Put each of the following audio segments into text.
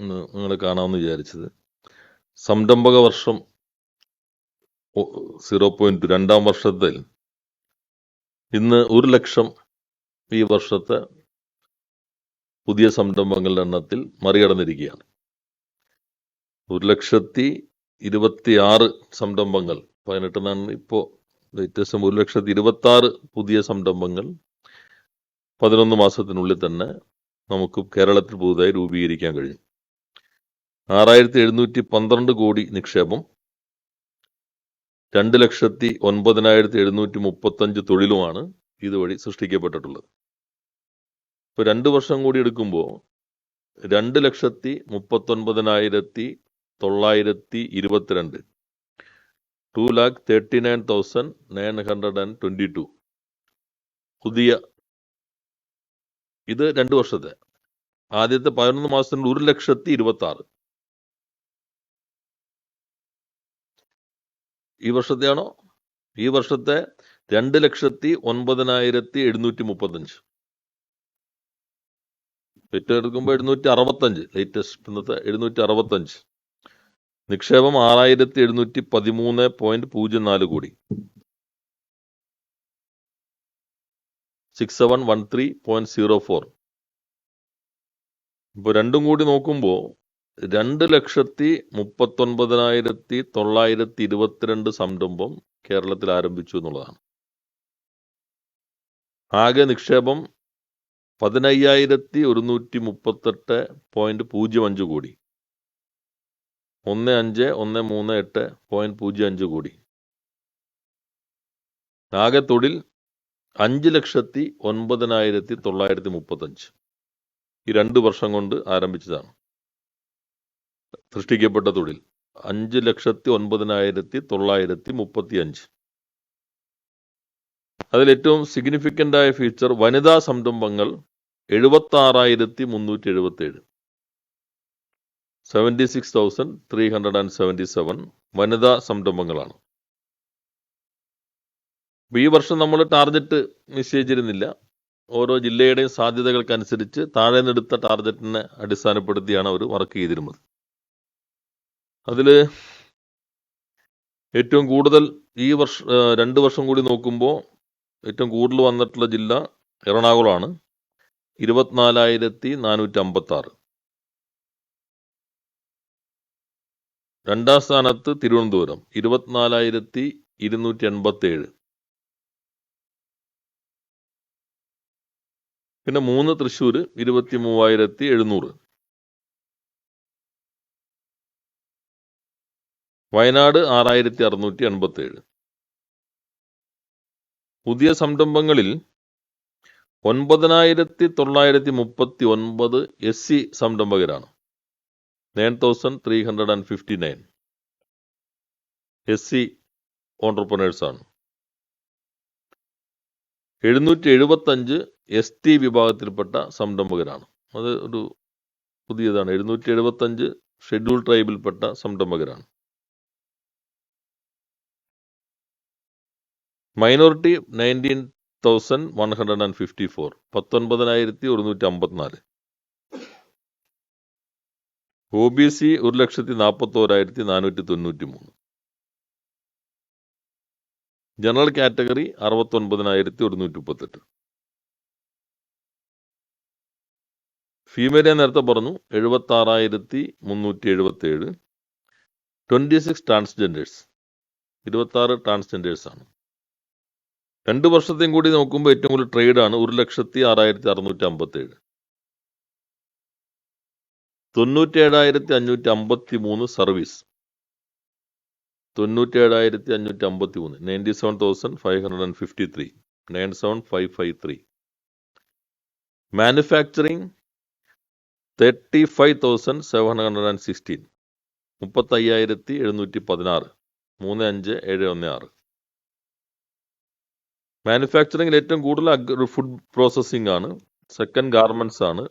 ഇന്ന് നിങ്ങൾ കാണാമെന്ന് വിചാരിച്ചത്. സംരംഭക വർഷം സീറോ പോയിന്റ് രണ്ടാം വർഷത്തിൽ ഇന്ന് ഒരു ലക്ഷം ഈ വർഷത്തെ പുതിയ സംരംഭങ്ങളുടെ എണ്ണത്തിൽ മറികടന്നിരിക്കുകയാണ്. ഒരു ലക്ഷത്തി ഇരുപത്തി ആറ് സംരംഭങ്ങൾ പതിനെട്ട് നാണ് ഇപ്പോൾ ലേറ്റസ്റ്റ് ഒരു ലക്ഷത്തി ഇരുപത്തി ആറ് പുതിയ സംരംഭങ്ങൾ പതിനൊന്ന് മാസത്തിനുള്ളിൽ തന്നെ നമുക്ക് കേരളത്തിൽ പുതുതായി രൂപീകരിക്കാൻ കഴിയും. ആറായിരത്തി എഴുന്നൂറ്റി പന്ത്രണ്ട് കോടി നിക്ഷേപം. രണ്ട് ലക്ഷത്തി ഒൻപതിനായിരത്തി എഴുന്നൂറ്റി മുപ്പത്തഞ്ച് തൊഴിലുമാണ് ഇതുവഴി സൃഷ്ടിക്കപ്പെട്ടിട്ടുള്ളത്. ഇപ്പൊ രണ്ട് വർഷം കൂടി എടുക്കുമ്പോൾ രണ്ട് ലക്ഷത്തി മുപ്പത്തൊൻപതിനായിരത്തി തൊള്ളായിരത്തി ഇരുപത്തിരണ്ട് two lakh thirty nine thousand nine hundred and twenty two. പുതിയ ഇത് രണ്ട് വർഷത്തെ. ആദ്യത്തെ പതിനൊന്ന് മാസത്തിൽ ഒരു ലക്ഷത്തി ഇരുപത്തി ആറ് ഈ വർഷത്തെയാണോ? ഈ വർഷത്തെ രണ്ട് ലക്ഷത്തി ഒൻപതിനായിരത്തി എഴുന്നൂറ്റി മുപ്പത്തഞ്ച് ഏറ്റവും എടുക്കുമ്പോൾ എഴുന്നൂറ്റി അറുപത്തഞ്ച് ലേറ്റസ്റ്റ് ഇന്നത്തെ എഴുന്നൂറ്റി അറുപത്തഞ്ച് നിക്ഷേപം ആറായിരത്തി എഴുന്നൂറ്റി പതിമൂന്ന് പോയിന്റ് പൂജ്യം നാല് കോടി. Six seven one three point zero four ഇപ്പൊ രണ്ടും കൂടി നോക്കുമ്പോൾ രണ്ട് ലക്ഷത്തി മുപ്പത്തൊൻപതിനായിരത്തി തൊള്ളായിരത്തി ഇരുപത്തിരണ്ട് സംരംഭം കേരളത്തിൽ ആരംഭിച്ചു എന്നുള്ളതാണ്. ആകെ നിക്ഷേപം പതിനയ്യായിരത്തി ഒരുന്നൂറ്റി മുപ്പത്തെട്ട് പോയിന്റ് പൂജ്യം അഞ്ച് കോടി. ഒന്ന് അഞ്ച് ഒന്ന് മൂന്ന് എട്ട് പോയിന്റ് പൂജ്യം അഞ്ച് കോടി. ആകെ തൊഴിൽ അഞ്ച് ലക്ഷത്തി ഒൻപതിനായിരത്തി തൊള്ളായിരത്തി മുപ്പത്തഞ്ച്. ഈ രണ്ട് വർഷം കൊണ്ട് ആരംഭിച്ചതാണ്. സൃഷ്ടിക്കപ്പെട്ട തൊഴിൽ. അഞ്ച് ലക്ഷത്തി ഒൻപതിനായിരത്തി തൊള്ളായിരത്തി മുപ്പത്തി അഞ്ച് അതിലേറ്റവും ആയ ഫീച്ചർ വനിതാ സംരംഭങ്ങൾ എഴുപത്തി ആറായിരത്തി മുന്നൂറ്റി എഴുപത്തി ഏഴ് seventy six thousand three hundred and seventy seven വനിതാ സംരംഭങ്ങളാണ്. ഈ വർഷം നമ്മൾ ടാർഗറ്റ് നിശ്ചയിച്ചിരുന്നില്ല. ഓരോ ജില്ലയുടെയും സാധ്യതകൾക്കനുസരിച്ച് താഴെ നിന്നെടുത്ത ടാർഗറ്റിനെ അടിസ്ഥാനപ്പെടുത്തിയാണ് അവർ വർക്ക് ചെയ്തിരുന്നത്. അതിൽ ഏറ്റവും കൂടുതൽ ഈ വർഷ രണ്ട് വർഷം കൂടി നോക്കുമ്പോൾ ഏറ്റവും കൂടുതൽ വന്നിട്ടുള്ള ജില്ല എറണാകുളമാണ്. ഇരുപത്തിനാലായിരത്തി നാനൂറ്റി അമ്പത്തി ആറ് രണ്ടാം സ്ഥാനത്ത് തിരുവനന്തപുരം ഇരുപത്തിനാലായിരത്തി ഇരുന്നൂറ്റി എൺപത്തി ഏഴ് പിന്നെ മൂന്ന് തൃശ്ശൂർ ഇരുപത്തി മൂവായിരത്തി എഴുന്നൂറ് വയനാട് ആറായിരത്തി അറുന്നൂറ്റി എൺപത്തി ഏഴ് പുതിയ സംരംഭങ്ങളിൽ ഒൻപതിനായിരത്തി തൊള്ളായിരത്തി മുപ്പത്തി ഒൻപത് S C സംരംഭകരാണ്. Nine thousand three hundred and fifty nine S C ഓണ്ടർപ്രണേഴ്സാണ് എഴുന്നൂറ്റി എഴുപത്തഞ്ച് എസ് ടി വിഭാഗത്തിൽപ്പെട്ട സംരംഭകരാണ്. അത് ഒരു പുതിയതാണ്. എഴുന്നൂറ്റി എഴുപത്തഞ്ച് ഷെഡ്യൂൾ ട്രൈബിൽപ്പെട്ട സംരംഭകരാണ്. Minority nineteen thousand one hundred and fifty four പത്തൊൻപതിനായിരത്തി ഒരുന്നൂറ്റി അമ്പത്തിനാല് ഒ ബി സി ഒരു ലക്ഷത്തി നാൽപ്പത്തോരായിരത്തി നാനൂറ്റി തൊണ്ണൂറ്റി മൂന്ന് ജനറൽ കാറ്റഗറി അറുപത്തൊൻപതിനായിരത്തി ഒരുന്നൂറ്റി മുപ്പത്തെട്ട് ഫീമെയിലെ നേരത്തെ പറഞ്ഞു എഴുപത്തി ആറായിരത്തി മുന്നൂറ്റി എഴുപത്തി ഏഴ് ട്വന്റി സിക്സ് ട്രാൻസ്ജെൻഡേഴ്സ്. ഇരുപത്തി ആറ് ട്രാൻസ്ജെൻഡേഴ്സ് ആണ് രണ്ട് വർഷത്തെയും കൂടി നോക്കുമ്പോൾ ഏറ്റവും കൂടുതൽ ട്രേഡ് ആണ് ഒരു ലക്ഷത്തി ആറായിരത്തി അറുന്നൂറ്റി അമ്പത്തി ഏഴ് തൊണ്ണൂറ്റി ഏഴായിരത്തി അഞ്ഞൂറ്റി അമ്പത്തി മൂന്ന് സർവീസ് തൊണ്ണൂറ്റി ഏഴായിരത്തി അഞ്ഞൂറ്റി അമ്പത്തി മൂന്ന് ninety seven thousand five hundred and fifty three nine seven five five three manufacturing thirty five thousand seven hundred and sixteen മുപ്പത്തയ്യായിരത്തി എഴുന്നൂറ്റി പതിനാറ്. മൂന്ന് അഞ്ച് ഏഴ് ഒന്ന് ആറ്. മാനുഫാക്ചറിംഗിൽ ഏറ്റവും കൂടുതൽ ഫുഡ് പ്രോസസ്സിംഗ് ആണ്. സെക്കൻഡ് ഗാർമെന്റ്സ് ആണ്.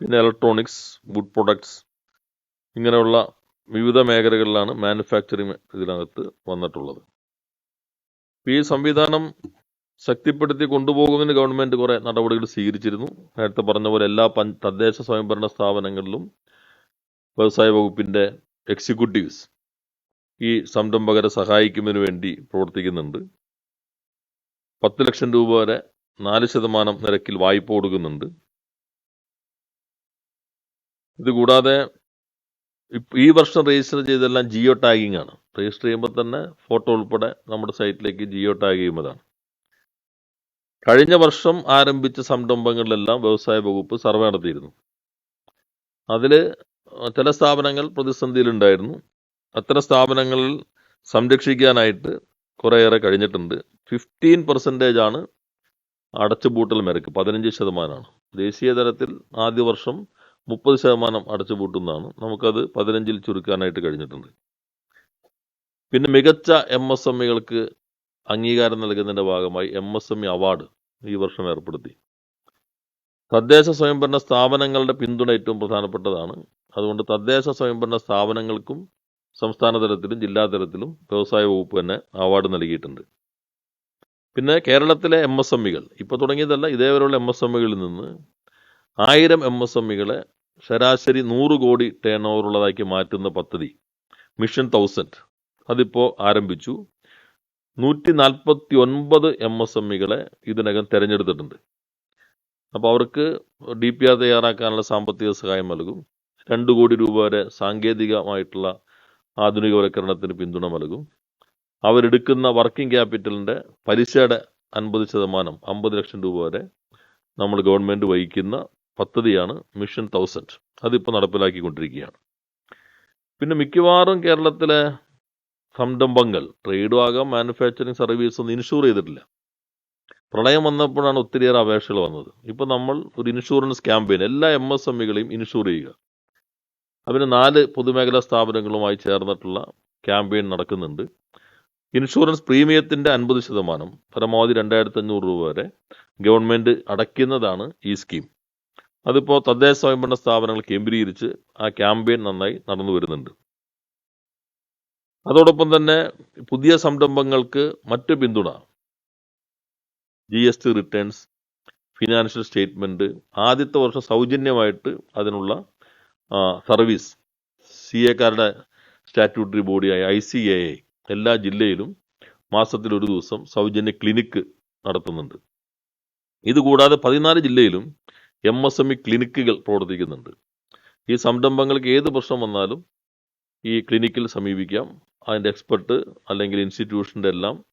പിന്നെ ഇലക്ട്രോണിക്സ് വുഡ് പ്രൊഡക്ട്സ് ഇങ്ങനെയുള്ള വിവിധ മേഖലകളിലാണ് മാനുഫാക്ചറിങ് ഇതിനകത്ത് വന്നിട്ടുള്ളത്. ഈ സംവിധാനം ശക്തിപ്പെടുത്തി കൊണ്ടുപോകുന്നതിന് ഗവൺമെന്റ് കുറേ നടപടികൾ സ്വീകരിച്ചിരുന്നു. നേരത്തെ പറഞ്ഞ പോലെ എല്ലാ പഞ്ച തദ്ദേശ സ്വയംഭരണ സ്ഥാപനങ്ങളിലും വ്യവസായ വകുപ്പിന്റെ എക്സിക്യൂട്ടീവ്സ് ഈ സംരംഭകരെ സഹായിക്കുന്നതിന് വേണ്ടി പ്രവർത്തിക്കുന്നുണ്ട്. പത്ത് ലക്ഷം രൂപ വരെ നാല് ശതമാനം നിരക്കിൽ വായ്പ കൊടുക്കുന്നുണ്ട് ഇതുകൂടാതെ ഈ വർഷം രജിസ്റ്റർ ചെയ്തെല്ലാം ജിയോ ടാഗിംഗ് ആണ്. രജിസ്റ്റർ ചെയ്യുമ്പോൾ തന്നെ ഫോട്ടോ ഉൾപ്പെടെ നമ്മുടെ സൈറ്റിലേക്ക് ജിയോ ടാഗ് ചെയ്യുന്നതാണ്. കഴിഞ്ഞ വർഷം ആരംഭിച്ച സംരംഭങ്ങളിലെല്ലാം വ്യവസായ വകുപ്പ് സർവേ നടത്തിയിരുന്നു. അതിൽ ചില സ്ഥാപനങ്ങൾ പ്രതിസന്ധിയിലുണ്ടായിരുന്നു. അത്തരം സ്ഥാപനങ്ങളിൽ സംരക്ഷിക്കാനായിട്ട് കുറേയേറെ കഴിഞ്ഞിട്ടുണ്ട്. ഫിഫ്റ്റീൻ പെർസെന്റേജ് ആണ് അടച്ചുപൂട്ടൽ നിരക്ക് പതിനഞ്ച് ശതമാനമാണ് ദേശീയ തലത്തിൽ ആദ്യ വർഷം മുപ്പത് ശതമാനം അടച്ചുപൂട്ടുന്നതാണ് നമുക്കത് പതിനഞ്ചിൽ ചുരുക്കാനായിട്ട് കഴിഞ്ഞിട്ടുണ്ട്. പിന്നെ മികച്ച എം എസ് എം ഇകൾക്ക് അംഗീകാരം നൽകുന്നതിന്റെ ഭാഗമായി M S M E award ഈ വർഷം ഏർപ്പെടുത്തി. തദ്ദേശ സ്വയംഭരണ സ്ഥാപനങ്ങളുടെ പിന്തുണ ഏറ്റവും പ്രധാനപ്പെട്ടതാണ്. അതുകൊണ്ട് തദ്ദേശ സ്വയംഭരണ സ്ഥാപനങ്ങൾക്കും സംസ്ഥാന തലത്തിലും ജില്ലാ തലത്തിലും വ്യവസായ വകുപ്പ് തന്നെ അവാർഡ് നൽകിയിട്ടുണ്ട്. പിന്നെ കേരളത്തിലെ എം എസ് എം ഇകൾ. ഇപ്പോൾ തുടങ്ങിയതല്ല ഇതേവരെയുള്ള എം എസ് എം ഇകളിൽ നിന്ന് ആയിരം എം എസ് എം ഇകളെ ശരാശരി നൂറ് കോടി ടേൺ ഓവർ ഉള്ളതാക്കി മാറ്റുന്ന പദ്ധതി മിഷൻ തൗസൻഡ് അതിപ്പോൾ ആരംഭിച്ചു. നൂറ്റി നാൽപ്പത്തി ഒൻപത് എം എസ് എം ഇകളെ ഇതിനകം തിരഞ്ഞെടുത്തിട്ടുണ്ട്. അപ്പോൾ അവർക്ക് ഡി പി ആർ തയ്യാറാക്കാനുള്ള സാമ്പത്തിക സഹായം നൽകും. രണ്ട് കോടി രൂപ വരെ സാങ്കേതികമായിട്ടുള്ള ആധുനികവൽക്കരണത്തിന് പിന്തുണ നൽകും. അവരെടുക്കുന്ന വർക്കിംഗ് ക്യാപിറ്റലിന്റെ പലിശയുടെ അൻപത് ശതമാനം അമ്പത് ലക്ഷം രൂപ വരെ നമ്മൾ ഗവൺമെന്റ് വഹിക്കുന്ന പദ്ധതിയാണ് മിഷൻ തൗസൻഡ്. അതിപ്പോൾ നടപ്പിലാക്കിക്കൊണ്ടിരിക്കുകയാണ്. പിന്നെ മിക്കവാറും കേരളത്തിലെ സംരംഭങ്ങൾ ട്രേഡും ആകാം മാനുഫാക്ചറിങ് സർവീസ് ഒന്നും ഇൻഷൂർ ചെയ്തിട്ടില്ല. പ്രളയം വന്നപ്പോഴാണ് ഒത്തിരിയേറെ അപേക്ഷകൾ വന്നത്. ഇപ്പോൾ നമ്മൾ ഒരു ഇൻഷുറൻസ് ക്യാമ്പയിൻ എല്ലാ എം എസ് എം ഇകളെയും ഇൻഷൂർ ചെയ്യുക. അതിന് നാല് പൊതുമേഖലാ സ്ഥാപനങ്ങളുമായി ചേർന്നിട്ടുള്ള ക്യാമ്പയിൻ നടക്കുന്നുണ്ട്. ഇൻഷുറൻസ് പ്രീമിയത്തിന്റെ അൻപത് ശതമാനം പരമാവധി രണ്ടായിരത്തി അഞ്ഞൂറ് രൂപ വരെ ഗവൺമെന്റ് അടയ്ക്കുന്നതാണ് ഈ സ്കീം. അതിപ്പോൾ തദ്ദേശ സ്വയംഭരണ സ്ഥാപനങ്ങൾ കേന്ദ്രീകരിച്ച് ആ ക്യാമ്പയിൻ നന്നായി നടന്നു വരുന്നുണ്ട്. അതോടൊപ്പം തന്നെ പുതിയ സംരംഭങ്ങൾക്ക് മറ്റ് പിന്തുണ G S T returns financial statement ആദ്യത്തെ വർഷം സൗജന്യമായിട്ട് അതിനുള്ള സർവീസ് സി എക്കാരുടെ സ്റ്റാറ്റ്യൂട്ടറി ബോഡിയായ ഐ സി എ എല്ലാ ജില്ലയിലും മാസത്തിൽ ഒരു ദിവസം സൗജന്യ ക്ലിനിക്ക് നടത്തുന്നുണ്ട്. ഇതുകൂടാതെ പതിനാല് ജില്ലയിലും എം എസ് എം ഇ ക്ലിനിക്കുകൾ പ്രവർത്തിക്കുന്നുണ്ട്. ഈ സംരംഭങ്ങൾക്ക് ഏത് പ്രശ്നം വന്നാലും ഈ ക്ലിനിക്കിൽ സമീപിക്കാം. അതിന്റെ എക്സ്പെർട്ട് അല്ലെങ്കിൽ ഇൻസ്റ്റിറ്റ്യൂഷന്റെ എല്ലാം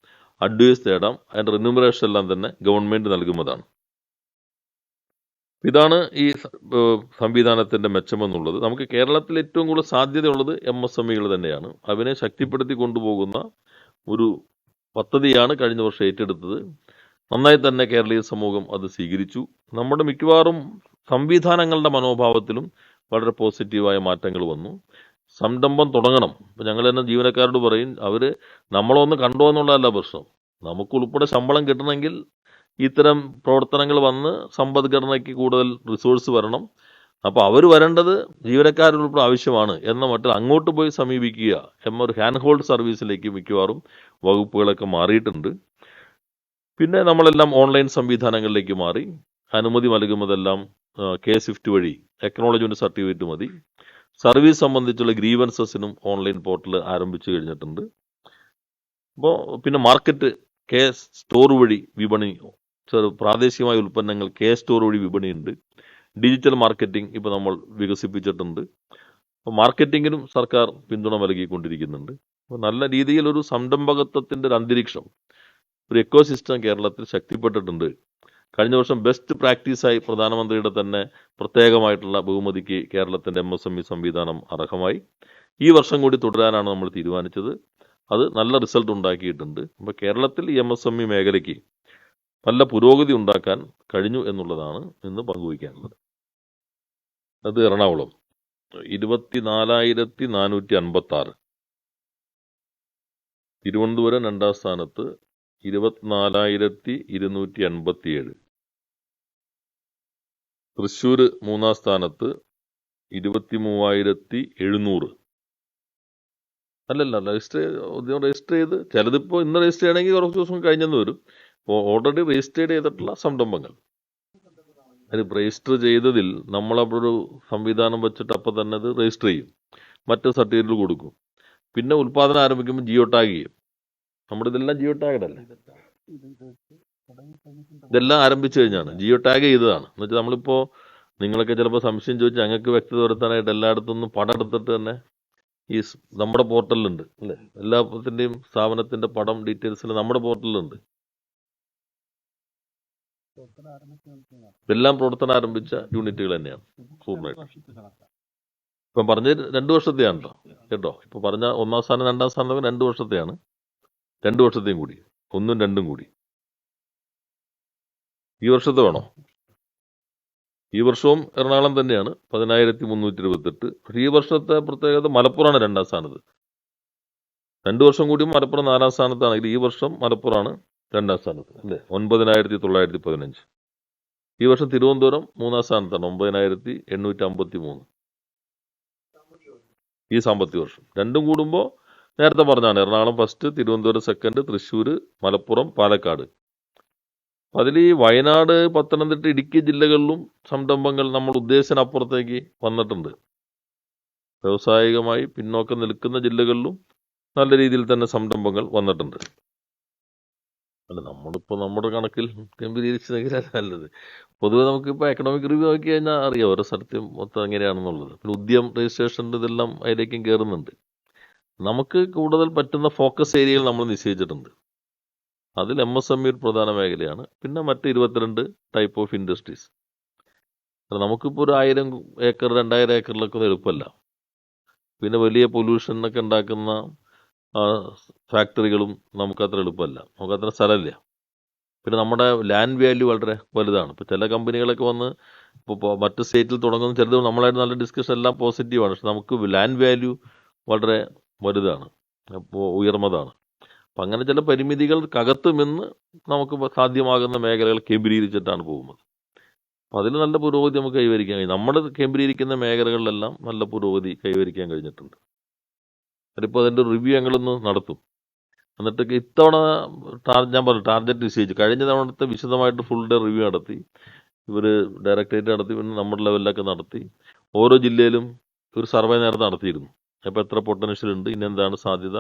അഡ്വൈസ് തേടാം. അതിന്റെ റിന്യൂമറേഷൻ എല്ലാം തന്നെ ഗവൺമെന്റ് നൽകുന്നതാണ്. ഇതാണ് ഈ സംവിധാനത്തിന്റെ മെച്ചമെന്നുള്ളത്. നമുക്ക് കേരളത്തിൽ ഏറ്റവും കൂടുതൽ സാധ്യതയുള്ളത് എം എസ് എം ഇകൾ തന്നെയാണ്. അവനെ ശക്തിപ്പെടുത്തി കൊണ്ടുപോകുന്ന ഒരു പദ്ധതിയാണ് കഴിഞ്ഞ വർഷം ഏറ്റെടുത്തത്. നന്നായി തന്നെ കേരളീയ സമൂഹം അത് സ്വീകരിച്ചു. നമ്മുടെ മിക്കവാറും സംവിധാനങ്ങളുടെ മനോഭാവത്തിലും വളരെ പോസിറ്റീവായ മാറ്റങ്ങൾ വന്നു. സംരംഭം തുടങ്ങണം. ഇപ്പം ഞങ്ങൾ തന്നെ ജീവനക്കാരോട് പറയും അവർ നമ്മളൊന്ന് കണ്ടോ എന്നുള്ളതല്ല പ്രശ്നം. നമുക്ക് ഉൾപ്പെടെ ശമ്പളം കിട്ടണമെങ്കിൽ ഇത്തരം പ്രവർത്തനങ്ങൾ വന്ന് സമ്പദ്ഘടനയ്ക്ക് കൂടുതൽ റിസോഴ്സ് വരണം. അപ്പോൾ അവർ വരേണ്ടത് ജീവനക്കാരുൾപ്പെടെ ആവശ്യമാണ് എന്ന മട്ടിൽ അങ്ങോട്ട് പോയി സമീപിക്കുക എന്ന ഒരു ഹാൻഡ് ഹോൾഡ് സർവീസിലേക്ക് മിക്കവാറും വകുപ്പുകളൊക്കെ മാറിയിട്ടുണ്ട്. പിന്നെ നമ്മളെല്ലാം ഓൺലൈൻ സംവിധാനങ്ങളിലേക്ക് മാറി. അനുമതി നൽകുന്നതെല്ലാം കെ സ്വിഫ്റ്റ് വഴി ടെക്നോളജിന്റെ സർട്ടിഫിക്കറ്റ് മതി. സർവീസ് സംബന്ധിച്ചുള്ള ഗ്രീവൻസസിനും ഓൺലൈൻ പോർട്ടൽ ആരംഭിച്ചു കഴിഞ്ഞിട്ടുണ്ട്. അപ്പോൾ പിന്നെ മാർക്കറ്റ് കെ സ്റ്റോർ വഴി വിപണി പ്രാദേശികമായ ഉൽപ്പന്നങ്ങൾ കെ സ്റ്റോർ വഴി വിപണിയുണ്ട്. ഡിജിറ്റൽ മാർക്കറ്റിംഗ് ഇപ്പോൾ നമ്മൾ വികസിപ്പിച്ചിട്ടുണ്ട്. മാർക്കറ്റിങ്ങിനും സർക്കാർ പിന്തുണ നൽകിക്കൊണ്ടിരിക്കുന്നുണ്ട്. അപ്പോൾ നല്ല രീതിയിൽ ഒരു സംരംഭകത്വത്തിന്റെ ഒരു അന്തരീക്ഷം ഒരു എക്കോ സിസ്റ്റം കേരളത്തിൽ ശക്തിപ്പെട്ടിട്ടുണ്ട്. കഴിഞ്ഞ വർഷം ബെസ്റ്റ് പ്രാക്ടീസായി പ്രധാനമന്ത്രിയുടെ തന്നെ പ്രത്യേകമായിട്ടുള്ള ബഹുമതിക്ക് കേരളത്തിന്റെ എം എസ് എം ഇ സംവിധാനം അർഹമായി. ഈ വർഷം കൂടി തുടരാനാണ് നമ്മൾ തീരുമാനിച്ചത്. അത് നല്ല റിസൾട്ട് ഉണ്ടാക്കിയിട്ടുണ്ട്. അപ്പോൾ കേരളത്തിൽ എം എസ് എം ഇ മേഖലയ്ക്ക് നല്ല പുരോഗതി ഉണ്ടാക്കാൻ കഴിഞ്ഞു എന്നുള്ളതാണ് ഇന്ന് പങ്കുവയ്ക്കാനുള്ളത്. അത് എറണാകുളം. ഇരുപത്തിനാലായിരത്തി നാനൂറ്റി അൻപത്തി ആറ് തിരുവനന്തപുരം രണ്ടാം സ്ഥാനത്ത് ഇരുപത്തിനാലായിരത്തി ഇരുന്നൂറ്റി അൻപത്തിയേഴ് തൃശ്ശൂർ മൂന്നാം സ്ഥാനത്ത് ഇരുപത്തി മൂവായിരത്തി എഴുന്നൂറ് അല്ലല്ല രജിസ്റ്റർ രജിസ്റ്റർ ചെയ്ത് ചിലതിപ്പോൾ ഇന്ന് രജിസ്റ്റർ ചെയ്യണമെങ്കിൽ കുറച്ച് ദിവസം കഴിഞ്ഞെന്ന് വരും. ഓൾറെഡി രജിസ്റ്റർ ചെയ്തിട്ടുള്ള സംരംഭങ്ങൾ. അത് രജിസ്റ്റർ ചെയ്തതിൽ നമ്മളവിടെ ഒരു സംവിധാനം വെച്ചിട്ട് അപ്പം തന്നെ അത് രജിസ്റ്റർ ചെയ്യും. മറ്റ് സർട്ടിഫിക്കറ്റ് കൊടുക്കും. പിന്നെ ഉൽപ്പാദനം ആരംഭിക്കുമ്പോൾ ജിയോ ടാഗ് ചെയ്യും. നമ്മുടെ ഇതെല്ലാം ജിയോ ടാഗഡ് അല്ലേ ഇതെല്ലാം ആരംഭിച്ചു കഴിഞ്ഞാണ്. ജിയോ ടാഗ് ചെയ്തതാണ്. എന്ന് വെച്ചാൽ നമ്മളിപ്പോൾ നിങ്ങളൊക്കെ ചിലപ്പോൾ സംശയം ചോദിച്ചാൽ ഞങ്ങൾക്ക് വ്യക്തത വരുത്താനായിട്ട് എല്ലായിടത്തു നിന്നും പടം എടുത്തിട്ട് തന്നെ ഈ നമ്മുടെ പോർട്ടലിലുണ്ട് അല്ലേ? എല്ലാത്തിന്റെയും സ്ഥാപനത്തിന്റെ പടം ഡീറ്റെയിൽസ് നമ്മുടെ പോർട്ടലിലുണ്ട് ഇതെല്ലാം പ്രവർത്തനം ആരംഭിച്ച യൂണിറ്റുകൾ തന്നെയാണ്. പൂർണമായിട്ട്. ഇപ്പം പറഞ്ഞ രണ്ട് വർഷത്തെയാണല്ലോ. കേട്ടോ? ഇപ്പൊ പറഞ്ഞ ഒന്നാം സ്ഥാനം രണ്ടാം സ്ഥാനം രണ്ട് വർഷത്തെയാണ്. രണ്ട് വർഷത്തെയും കൂടി. ഒന്നും രണ്ടും കൂടി. ഈ വർഷത്തെ വേണോ? ഈ വർഷവും എറണാകുളം തന്നെയാണ്. പതിനായിരത്തി മുന്നൂറ്റി ഇരുപത്തെട്ട് ഈ വർഷത്തെ പ്രത്യേകത മലപ്പുറമാണ് രണ്ടാം സ്ഥാനത്ത്. രണ്ടു വർഷം കൂടിയും മലപ്പുറം നാലാം സ്ഥാനത്താണെങ്കിൽ ഈ വർഷം മലപ്പുറമാണ് രണ്ടാം സ്ഥാനത്ത് അല്ലേ? ഒൻപതിനായിരത്തി തൊള്ളായിരത്തി പതിനഞ്ച് ഈ വർഷം തിരുവനന്തപുരം മൂന്നാം സ്ഥാനത്താണ് ഒമ്പതിനായിരത്തി എണ്ണൂറ്റി അമ്പത്തി മൂന്ന് ഈ സാമ്പത്തിക വർഷം. രണ്ടും കൂടുമ്പോൾ നേരത്തെ പറഞ്ഞാണ് എറണാകുളം ഫസ്റ്റ് തിരുവനന്തപുരം സെക്കൻഡ് തൃശ്ശൂർ മലപ്പുറം പാലക്കാട്. അതിൽ ഈ വയനാട് പത്തനംതിട്ട ഇടുക്കി ജില്ലകളിലും സംരംഭങ്ങൾ നമ്മൾ ഉദ്ദേശിച്ചതിനപ്പുറത്തേക്ക് വന്നിട്ടുണ്ട്. വ്യവസായികമായി പിന്നോക്കം നിൽക്കുന്ന ജില്ലകളിലും നല്ല രീതിയിൽ തന്നെ സംരംഭങ്ങൾ വന്നിട്ടുണ്ട്. അല്ല നമ്മളിപ്പോൾ നമ്മുടെ കണക്കിൽ ഗംഭീരിച്ചതെങ്കിൽ നല്ലത്. പൊതുവെ നമുക്കിപ്പോൾ എക്കണോമിക് റിവ്യൂ നോക്കി കഴിഞ്ഞാൽ അറിയാം ഓരോ സ്ഥലത്തും മൊത്തം എങ്ങനെയാണെന്നുള്ളത്. പിന്നെ ഉദ്യം രജിസ്ട്രേഷന്റെ ഇതെല്ലാം അതിലേക്കും കയറുന്നുണ്ട് നമുക്ക് കൂടുതൽ പറ്റുന്ന ഫോക്കസ് ഏരിയകൾ നമ്മൾ നിശ്ചയിച്ചിട്ടുണ്ട്. അതിൽ എം എസ് എം ഇ ഒരു പ്രധാന മേഖലയാണ്. പിന്നെ മറ്റ് ഇരുപത്തിരണ്ട് ടൈപ്പ് ഓഫ് ഇൻഡസ്ട്രീസ് നമുക്കിപ്പോൾ ഒരു ആയിരം ഏക്കർ രണ്ടായിരം ഏക്കറിലൊക്കെ എളുപ്പമല്ല. പിന്നെ വലിയ പൊല്യൂഷനൊക്കെ ഉണ്ടാക്കുന്ന ഫാക്ടറികളും നമുക്കത്ര എളുപ്പമല്ല. നമുക്കത്ര സ്ഥലമില്ല. പിന്നെ നമ്മുടെ ലാൻഡ് വാല്യൂ വളരെ വലുതാണ്. ഇപ്പോൾ ചില കമ്പനികളൊക്കെ വന്ന് ഇപ്പോൾ മറ്റ് സ്റ്റേറ്റിൽ തുടങ്ങുന്ന ചിലത് നമ്മളായിട്ട് നല്ല ഡിസ്കഷൻ എല്ലാം പോസിറ്റീവാണ് പക്ഷെ നമുക്ക് ലാൻഡ് വാല്യൂ വളരെ വലുതാണ്. അപ്പോൾ ഉയർന്നതാണ്. അപ്പം അങ്ങനെ ചില പരിമിതികൾക്കകത്തും ഇന്ന് നമുക്ക് സാധ്യമാകുന്ന മേഖലകൾ കേന്ദ്രീകരിച്ചിട്ടാണ് പോകുന്നത്. അപ്പം അതിൽ നല്ല പുരോഗതി നമുക്ക് കൈവരിക്കാൻ കഴിയും. നമ്മൾ കേന്ദ്രീകരിക്കുന്ന മേഖലകളിലെല്ലാം നല്ല പുരോഗതി കൈവരിക്കാൻ കഴിഞ്ഞിട്ടുണ്ട്. അതിപ്പോൾ അതിന്റെ റിവ്യൂ ഞങ്ങളൊന്ന് നടത്തും. എന്നിട്ട് ഇത്തവണ ടാർ ഞാൻ പറഞ്ഞു ടാർഗറ്റ് നിശ്ചയിച്ചു. കഴിഞ്ഞ തവണത്തെ വിശദമായിട്ട് ഫുൾ ഡേ റിവ്യൂ നടത്തി. ഇവർ ഡയറക്ടറേറ്റ് നടത്തി പിന്നെ നമ്മുടെ ലെവലിലൊക്കെ നടത്തി. ഓരോ ജില്ലയിലും ഒരു സർവേ നേരത്തെ നടത്തിയിരുന്നു. അപ്പോൾ എത്ര പൊട്ടൻഷ്യൽ ഉണ്ട് ഇനി എന്താണ് സാധ്യത?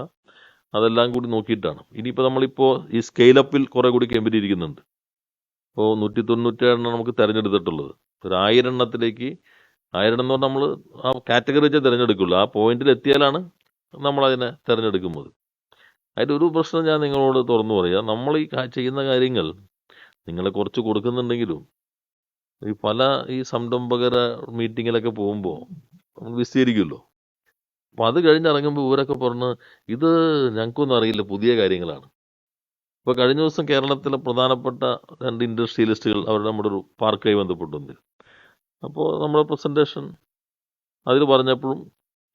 അതെല്ലാം കൂടി നോക്കിയിട്ടാണ്. ഇനിയിപ്പോൾ നമ്മളിപ്പോൾ ഈ സ്കെയിലപ്പിൽ കുറേ കൂടി കേന്ദ്രീകരിക്കുന്നുണ്ട് ഇപ്പോൾ നൂറ്റി തൊണ്ണൂറ്റേഴെണ്ണം നമുക്ക് തിരഞ്ഞെടുത്തിട്ടുള്ളത്. ഒരു ആയിരം എണ്ണത്തിലേക്ക് ആയിരം എന്ന് പറഞ്ഞാൽ നമ്മൾ ആ കാറ്റഗറി വെച്ചേ തിരഞ്ഞെടുക്കുള്ളൂ. ആ പോയിന്റിൽ എത്തിയാലാണ് നമ്മൾ അതിനെ തിരഞ്ഞെടുക്കുന്നത്. അതിന്റെ ഒരു പ്രശ്നം ഞാൻ നിങ്ങളോട് തുറന്നു പറയാം. നമ്മൾ ഈ ചെയ്യുന്ന കാര്യങ്ങൾ നിങ്ങളെ കുറച്ച് കൊടുക്കുന്നുണ്ടെങ്കിലും ഈ പല ഈ സംരംഭകര മീറ്റിങ്ങിലൊക്കെ പോകുമ്പോൾ നമ്മൾ വിസ്തീരിക്കുമല്ലോ. അപ്പം അത് കഴിഞ്ഞിറങ്ങുമ്പോൾ ഇവരൊക്കെ പറഞ്ഞ് ഇത് ഞങ്ങൾക്കൊന്നും അറിയില്ല പുതിയ കാര്യങ്ങളാണ്. ഇപ്പോൾ കഴിഞ്ഞ ദിവസം കേരളത്തിലെ പ്രധാനപ്പെട്ട രണ്ട് ഇൻഡസ്ട്രിയലിസ്റ്റുകൾ അവരുടെ നമ്മുടെ ഒരു പാർക്കായി ബന്ധപ്പെട്ടുണ്ട് അപ്പോൾ നമ്മുടെ പ്രസന്റേഷൻ അതിൽ പറഞ്ഞപ്പോഴും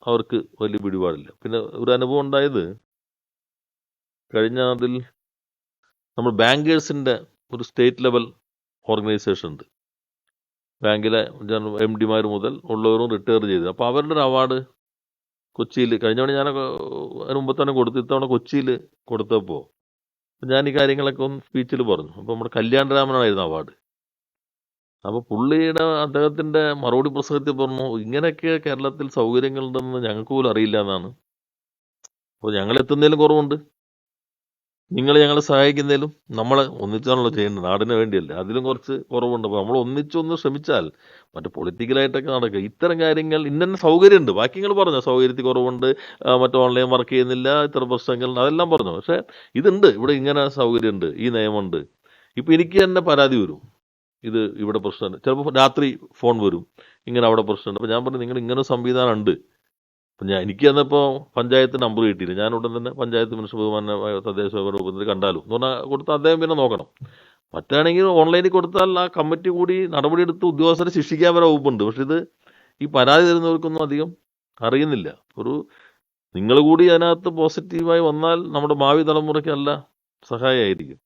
അവർക്ക് വലിയ പിടിപാടില്ല. പിന്നെ ഒരു അനുഭവം ഉണ്ടായത് കഴിഞ്ഞ അതിൽ നമ്മൾ ബാങ്കേഴ്സിന്റെ ഒരു സ്റ്റേറ്റ് ലെവൽ ഓർഗനൈസേഷൻ ഉണ്ട്. ബാങ്കിലെ എം ഡിമാർ മുതൽ ഉള്ളവരും റിട്ടയർ ചെയ്ത്. അപ്പോൾ അവരുടെ ഒരു അവാർഡ് കൊച്ചിയിൽ കഴിഞ്ഞ തവണ ഞാനൊക്കെ അതിന് മുമ്പ് തന്നെ കൊടുത്തു. ഇത്തവണ കൊച്ചിയിൽ കൊടുത്തപ്പോൾ ഞാൻ ഈ കാര്യങ്ങളൊക്കെ ഒന്ന് സ്പീച്ചിൽ പറഞ്ഞു. അപ്പോൾ നമ്മുടെ കല്യാണരാമനായിരുന്നു അവാർഡ് അപ്പോൾ പുള്ളിയുടെ അദ്ദേഹത്തിന്റെ മറുപടി പ്രസംഗത്തിൽ പറഞ്ഞു ഇങ്ങനെയൊക്കെ കേരളത്തിൽ സൗകര്യങ്ങളുണ്ടെന്ന് ഞങ്ങൾക്ക് പോലും അറിയില്ല എന്നാണ്. അപ്പോൾ ഞങ്ങൾ എത്തുന്നതിലും കുറവുണ്ട്. നിങ്ങൾ ഞങ്ങളെ സഹായിക്കുന്നതിലും നമ്മൾ ഒന്നിച്ചാണല്ലോ ചെയ്യേണ്ടത് നാടിന് വേണ്ടിയല്ലേ. അതിലും കുറച്ച് കുറവുണ്ട്. അപ്പോൾ നമ്മൾ ഒന്നിച്ചൊന്ന് ശ്രമിച്ചാൽ മറ്റു പൊളിറ്റിക്കലായിട്ടൊക്കെ നടക്കുക. ഇത്തരം കാര്യങ്ങൾ ഇന്നെ സൗകര്യമുണ്ട്. ബാക്കി നിങ്ങൾ പറഞ്ഞു സൗകര്യത്തിൽ കുറവുണ്ട് മറ്റു ഓൺലൈൻ വർക്ക് ചെയ്യുന്നില്ല ഇത്ര പ്രശ്നങ്ങൾ അതെല്ലാം പറഞ്ഞു. പക്ഷേ ഇതുണ്ട്. ഇവിടെ ഇങ്ങനെ സൗകര്യമുണ്ട് ഈ നിയമമുണ്ട്. ഇപ്പം എനിക്ക് തന്നെ പരാതി വരും. ഇത് ഇവിടെ പ്രശ്നമുണ്ട്. ചിലപ്പോൾ രാത്രി ഫോൺ വരും. ഇങ്ങനെ അവിടെ പ്രശ്നമുണ്ട്. അപ്പോൾ ഞാൻ പറഞ്ഞു നിങ്ങൾ ഇങ്ങനെ സംവിധാനം ഉണ്ട്. അപ്പം ഞാൻ എനിക്ക് തന്നപ്പോൾ പഞ്ചായത്ത് നമ്പർ കിട്ടിയില്ല. ഞാൻ ഉടൻ തന്നെ പഞ്ചായത്ത് മിനിസ്റ്റർ ബഹുമാന തദ്ദേശ വകുപ്പിൽ കണ്ടാലും. എന്ന് പറഞ്ഞാൽ കൊടുത്ത് അദ്ദേഹം പിന്നെ നോക്കണം. മറ്റാണെങ്കിൽ ഓൺലൈനിൽ കൊടുത്താൽ ആ കമ്മിറ്റി കൂടി നടപടിയെടുത്ത് ഉദ്യോഗസ്ഥരെ ശിക്ഷിക്കാൻ വരെ വകുപ്പുണ്ട്. പക്ഷെ ഇത് ഈ പരാതി തരുന്നവർക്കൊന്നും അധികം അറിയുന്നില്ല. ഒരു നിങ്ങൾ കൂടി അതിനകത്ത് പോസിറ്റീവായി വന്നാൽ നമ്മുടെ ഭാവി തലമുറയ്ക്ക് നല്ല സഹായമായിരിക്കും